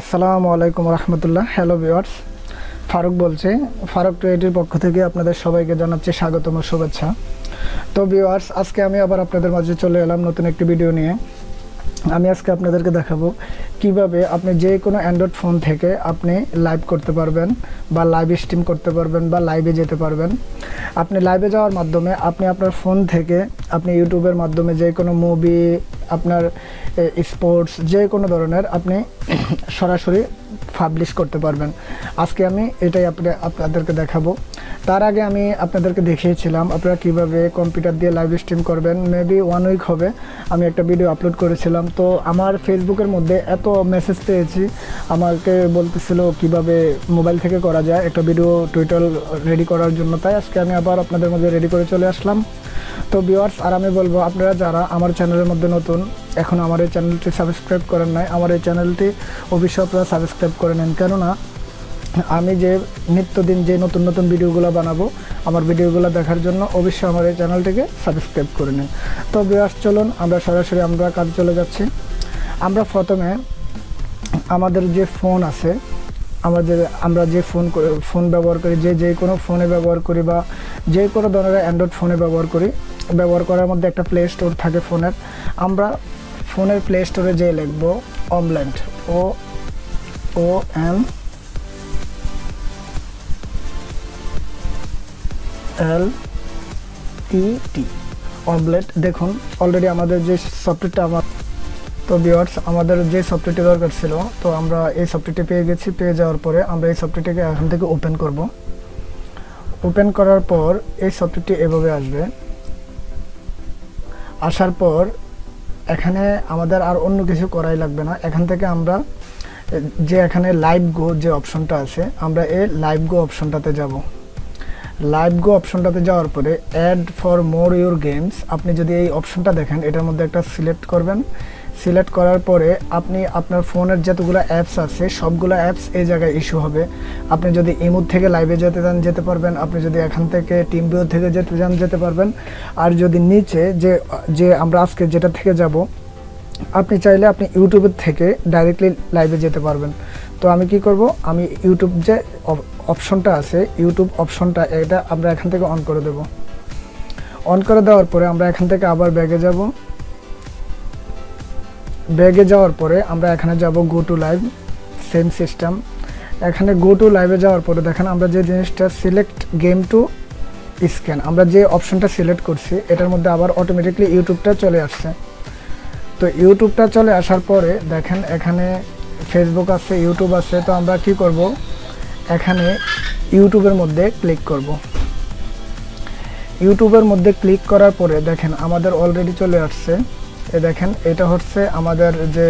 আসসালামু আলাইকুম রহমতুল্লাহ। Hello viewers Faruk বলছি, ফারুক টুয়েটির পক্ষ থেকে আপনাদের সবাইকে জানাচ্ছি স্বাগতম ও শুভেচ্ছা। তো ভিওয়ার্স আজকে আমি আবার আপনাদের মাঝে চলে এলাম নতুন একটি ভিডিও নিয়ে। আমি আজকে আপনাদেরকে দেখাবো কীভাবে আপনি যে কোনো অ্যান্ড্রয়েড ফোন থেকে আপনি লাইভ করতে পারবেন বা লাইভ স্ট্রিম করতে পারবেন বা লাইভে যেতে পারবেন। আপনি লাইভে যাওয়ার মাধ্যমে আপনি আপনার ফোন থেকে আপনি ইউটিউবের মাধ্যমে যে কোনো মুভি আপনার স্পোর্টস যে কোনো ধরনের আপনি সরাসরি পাবলিশ করতে পারবেন। আজকে আমি এটাই আপনি, আপনাদেরকে দেখাবো। তার আগে আমি আপনাদেরকে দেখিয়েছিলাম আপনারা কীভাবে কম্পিউটার দিয়ে লাইভ স্ট্রিম করবেন। মেবি ওয়ান উইক হবে। আমি একটা ভিডিও আপলোড করেছিলাম। তো আমার ফেসবুকের মধ্যে এত মেসেজ পেয়েছি। আমাকে বলতেছিল কীভাবে মোবাইল থেকে করা যায়। একটা ভিডিও টুইটার রেডি করার জন্য। তাই আজকে আমি আবার আপনাদের মধ্যে রেডি করে চলে আসলাম। তো ভিওয়ার্স আর আমি বলব, আপনারা যারা আমার চ্যানেলের মধ্যে নতুন, এখন আমার এই চ্যানেলটি সাবস্ক্রাইব করেন নাই, আমার এই চ্যানেলটি অবশ্যই আপনারা সাবস্ক্রাইব করে নেন। কেননা, আমি যে নিত্যদিন যে নতুন নতুন ভিডিওগুলো বানাবো, আমার ভিডিওগুলো দেখার জন্য অবশ্যই আমার এই চ্যানেলটিকে সাবস্ক্রাইব করে নিন। তো বিয়াস চলুন, আমরা সরাসরি আমরা কাজে চলে যাচ্ছি। আমরা প্রথমে আমাদের যে ফোন আছে আমাদের, আমরা যে ফোন ফোন ব্যবহার করি, যে যে কোনো ফোনে ব্যবহার করি বা যে কোনো ধরনের অ্যান্ড্রয়েড ফোনে ব্যবহার করি, ব্যবহার করার মধ্যে একটা প্লে স্টোর থাকে ফোনের আমরা ফোনের প্লে স্টোরে যেয়ে লিখব অমল্যান্ড O O M L E T Omlet দেখুন অলরেডি আমাদের যে সফটওয়্যারটা আমার তো ভিওয়ার্স আমাদের যে সফটওয়্যারটি দরকার ছিল, তো আমরা এই সফটওয়্যারটি পেয়ে গেছি। পেয়ে যাওয়ার পরে আমরা এই সফটওয়্যারটিকে এখান থেকে ওপেন করব। ওপেন করার পর এই সফটওয়্যারটি এভাবে আসবে। আসার পর এখানে আমাদের আর অন্য কিছু করাই লাগবে না। এখান থেকে আমরা, যে এখানে লাইভ গো যে অপশনটা আছে, আমরা এই লাইভ গো অপশনটাতে যাব। লাইভ গো অপশনটাতে যাওয়ার পরে add for more your games আপনি যদি এই অপশনটা দেখেন, এটার মধ্যে একটা সিলেক্ট করবেন। সিলেক্ট করার পরে আপনি আপনার ফোনের যতগুলো অ্যাপস আছে, সবগুলো অ্যাপস এই জায়গায় ইস্যু হবে। আপনি যদি ইমুদ থেকে লাইভে যেতে চান, যেতে পারবেন। আপনি যদি এখান থেকে টিম ভিউ থেকে যেতে চান, যেতে পারবেন। আর যদি নিচে যে যে আমরা আজকে যেটা থেকে যাব, আপনি চাইলে আপনি ইউটিউবের থেকে ডাইরেক্টলি লাইভে যেতে পারবেন। তো আমি কি করব? আমি ইউটিউব যে অপশনটা আছে ইউটিউব অপশনটা এটা আমরা এখান থেকে অন করে দেব। অন করে দেওয়ার পরে আমরা এখান থেকে আবার ব্যাগে যাব। ব্যাগে যাওয়ার পরে আমরা এখানে যাব go to live same system এখানে গো টু লাইভে যাওয়ার পরে দেখেন আমরা যে জিনিসটা সিলেক্ট গেম টু স্ক্যান আমরা যে অপশনটা সিলেক্ট করছি, এটার মধ্যে আবার অটোমেটিকলি ইউটিউবটা চলে আসছে। তো ইউটিউবটা চলে আসার পরে দেখেন এখানে ফেসবুক আছে ইউটিউব আছে, তো আমরা কি করব? এখানে ইউটিউবের মধ্যে ক্লিক করব। ইউটিউবের মধ্যে ক্লিক করার পরে দেখেন আমাদের অলরেডি চলে আসছে। এ দেখেন, এটা হচ্ছে আমাদের যে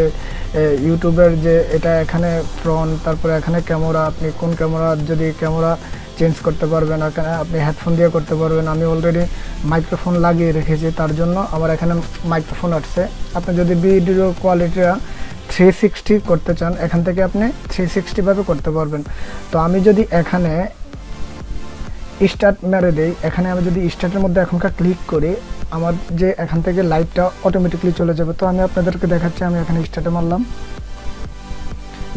ইউটিউবের যে, এটা এখানে ফ্রন্ট, তারপরে এখানে ক্যামেরা, আপনি কোন ক্যামেরা, যদি ক্যামেরা চেঞ্জ করতে পারবেন এখানে আপনি হেডফোন দিয়ে করতে পারবেন, আমি অলরেডি মাইক্রোফোন লাগিয়ে রেখেছি, তার জন্য আমার এখানে মাইক্রোফোন আসছে। আপনি যদি ভিডিও কোয়ালিটিটা থ্রি সিক্সটি করতে চান, এখান থেকে আপনি থ্রি সিক্সটিভাবে করতে পারবেন। তো আমি যদি এখানে স্টার্ট মেরে দেই, এখানে আমি যদি স্টার্টের মধ্যে এখনকার ক্লিক করি আমার যে এখান থেকে লাইভটা অটোমেটিকলি চলে যাবে। তো আমি আপনাদেরকে দেখাচ্ছি, আমি এখানে স্টার্টে মারলাম।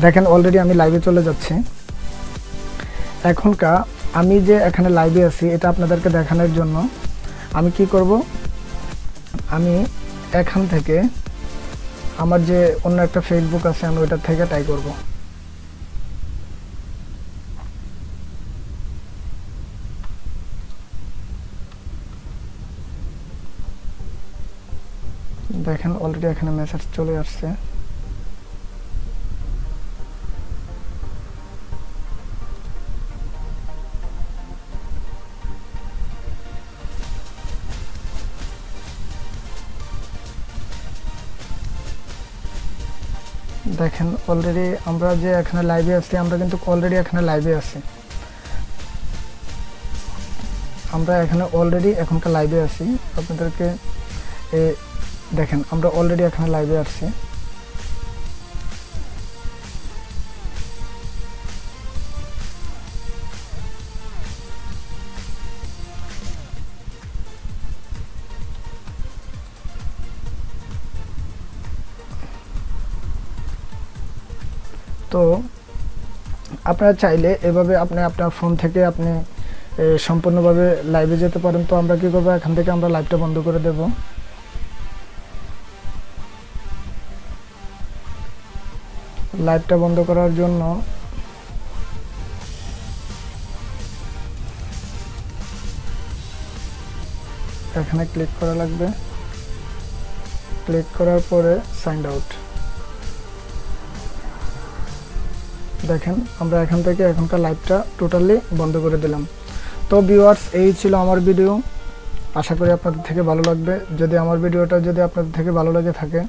দেখেন অলরেডি আমি লাইভে চলে যাচ্ছি। এখনকার আমি যে এখানে লাইভে আছি, এটা আপনাদেরকে দেখানোর জন্য। আমি কি করব? আমি এখান থেকে আমার যে অন্য একটা ফেসবুক আছে, আমি ওইটার থেকে ট্রাই করব। দেখেন অলরেডি এখানে মেসেজ চলে আসছে। দেখেন অলরেডি আমরা যে এখানে লাইভে আছি, আমরা কিন্তু অলরেডি এখানে লাইভে আছি। আমরা এখানে অলরেডি এখনকার লাইভে আছি। আপনাদেরকে দেখেন, আমরা অলরেডি এখানে লাইভে আসছি। তো, আপনারা চাইলে এভাবে আপনি আপনার ফোন থেকে আপনি সম্পূর্ণভাবে লাইভে যেতে পারেন। তো আমরা কি করব? এখান থেকে আমরা লাইভটা বন্ধ করে দেব। লাইভটা বন্ধ করার জন্য। এখানে ক্লিক করা লাগবে। ক্লিক করার পরে সাইন আউট। দেখেন, আমরা এখান থেকে এখনকার লাইভটা টোটালি বন্ধ করে দিলাম। তো ভিউয়ার্স, এই ছিল আমার ভিডিও। আশা করি আপনাদের থেকে ভালো লাগবে। যদি আমার ভিডিওটা যদি আপনাদের থেকে ভালো লাগে থাকে,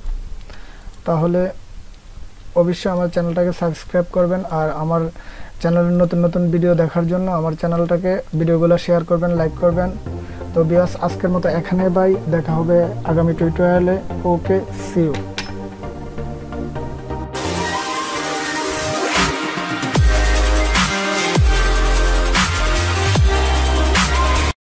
তাহলে অবশ্যই আমার চ্যানেলটাকে সাবস্ক্রাইব করবেন আর আমার চ্যানেলের নতুন নতুন ভিডিও দেখার জন্য আমার চ্যানেলটাকে ভিডিওগুলো শেয়ার করবেন লাইক করবেন। তো বিয়াস আজকের মতো এখানে বাই দেখা হবে আগামী টিউটোরিয়ালে ওকে সি ইউ